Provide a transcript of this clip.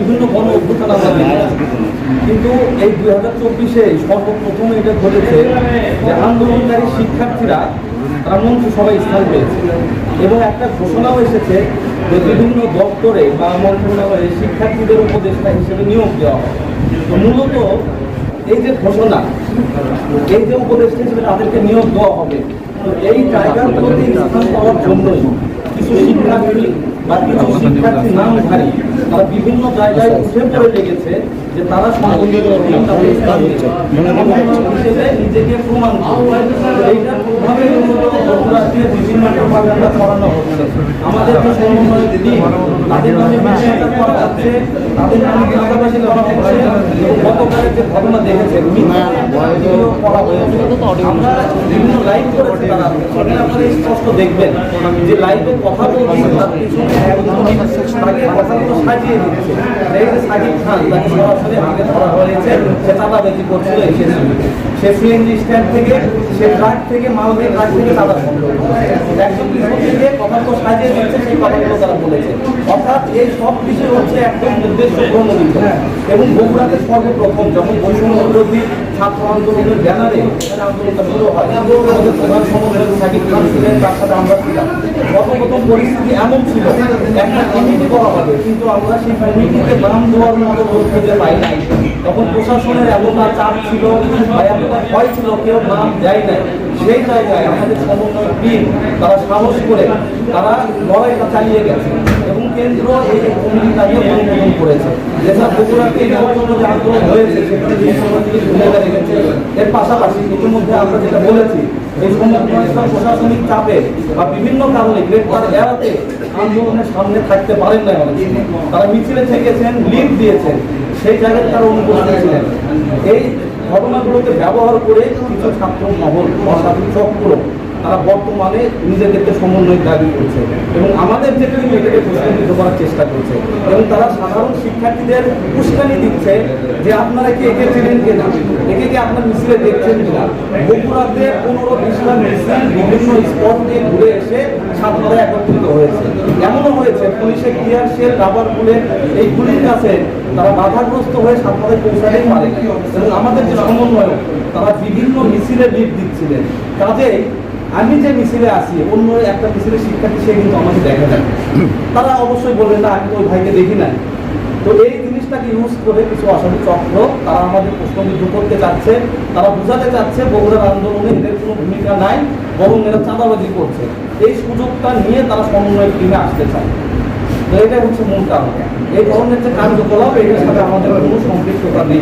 বিভিন্ন গণ অভ্যুত্থান আমরা দেখেছি কিন্তু এই দুই হাজার চব্বিশে সর্বপ্রথম এটা ঘটেছে যে আন্দোলনকারী শিক্ষার্থীরা তারা মন্ত্রিসভায় স্থান পেয়েছে। এবং একটা ঘোষণাও এসেছে যে বিভিন্ন দপ্তরে বা মন্ত্রণালয়ে শিক্ষার্থীদের উপদেষ্টা হিসেবে নিয়োগ দেওয়া হবে তো মূলত এই যে ঘোষণা, এই যে উপদেষ্টা হিসেবে তাদেরকে নিয়োগ দেওয়া হবে, তো এই জায়গাগুলোতে স্থান পাওয়ার জন্যই কিছু শিক্ষার্থী বা কিছু শিক্ষার্থী নামধারী তারা বিভিন্ন জায়গায় উঠে পড়ে লেগেছে। যে তারা নিজেকে প্রমাণ মূলত বগুড়াতে বিভিন্ন প্রপাগান্ডা ছড়ানো হচ্ছে? আমাদের যে সমন্বয় দিদি তাদের নামে মিথ্যাচার করা হচ্ছে তাদের নামে চাঁদাবাজি করা হচ্ছে গতকালের যে ঘটনা দেখেছেন মিথ্যা করা হয়েছে। আমরা বিভিন্ন লাইভ করেছে তারা। সেখানে আপনারা স্পষ্ট দেখবেন যে লাইভে কথা বলছে তার পিছনে একজন তাকে কথাগুলো সাজিয়ে দিচ্ছে। সাজিদ খান তাকে সরাসরি আগে ধরা হয়েছে সে চাঁদাবাজি করছিল এসেছিল সে সিএনজি স্ট্যান্ড থেকে, সে ট্রাক থেকে মালদের ট্রাক থেকে চাঁদা সংগ্রহ পিছন থেকে কথাগুলো সাজিয়ে দিচ্ছে, সেই কথাগুলো তারা বলেছে। অর্থাৎ এই সব কিছু হচ্ছে একদম উদ্দেশ্য প্রণোদিত এবং বগুড়াতে সর্বপ্রথম, যখন বৈষম্য বিরোধী ছাত্র আন্দোলনের পরিস্থিতি এমন ছিল, একটা কমিটি করা হবে, কিন্তু আমরা সেই নাম দেওয়ার মতো পাই নাই। তখন প্রশাসনের এতটা চাপ ছিল এতটা ভয় ছিল, কেউ নাম দেয় নাই। সেই জায়গায় আমাদের সমন্বয় টিম তারা সাহস করে তারা লড়াইটা চালিয়ে গেছে। এবং কেন্দ্র এই অনুমোদন করেছে? এই পর্যন্ত যে আন্দোলন হয়েছে, সেখানে ভূমিকা রেখেছে এর পাশাপাশি ইতিমধ্যে আমরা যেটা বলেছি এই প্রশাসনিক চাপে বা বিভিন্ন কারণে গ্রেপ্তার এড়াতে আন্দোলনের সামনে থাকতে পারেন না তারা মিছিলে থেকেছেন, লিড দিয়েছেন, সেই জায়গায় তারা অনুপস্থিত ছিলেন। এই ঘটনাগুলোকে ব্যবহার করে কিছু ছাত্র মহল চক্র তারা বর্তমানে নিজেদেরকে সমন্বয় দাবি করছে এবং আমাদের যে টিম এটাকে প্রশ্নিত করার চেষ্টা করছে এবং তারা সাধারণ শিক্ষার্থীদের উস্কানি দিচ্ছে যে আপনারা কি একে চেনেন কিনা একে কি আপনার মিছিলে দেখছেন কিনা বগুড়াতে পনেরো বিশটা মিছিল বিভিন্ন স্পট দিয়ে ঘুরে এসে ছাত্ররা একত্রিত হয়েছে। এমনও হয়েছে পুলিশের ক্লিয়ার শেল, রাবার বুলেট এই গুলির কাছে তারা বাধাগ্রস্ত হয়ে পৌঁছাতেই পারে না। এবং আমাদের যে সমন্বয় তারা বিভিন্ন মিছিলে লিড দিচ্ছিলেন। কাজেই আমি যে মিছিলে আসি অন্য একটা মিছিলে শিক্ষার্থী, সে কিন্তু আমাকে দেখা যায় তারা অবশ্যই বলবেন না, আমি ওই ভাইকে দেখি নাই। তো এই জিনিসটাকে ইউজ করে কিছু অসাধু চক্র, তারা আমাদের প্রশ্নবিদ্ধ করতে চাচ্ছে। তারা বোঝাতে চাচ্ছে, বগুড়ার আন্দোলনে এদের কোনো ভূমিকা নাই, বরং এরা চাঁদাবাজি করছে। এই সুযোগটা নিয়ে তারা সমন্বয় টিমে আসতে চায়। তো এটাই হচ্ছে মূল কারণ। এই ধরনের যে কার্যকলাপ এটার সাথে আমাদের কোনো সম্পৃক্ততা নেই।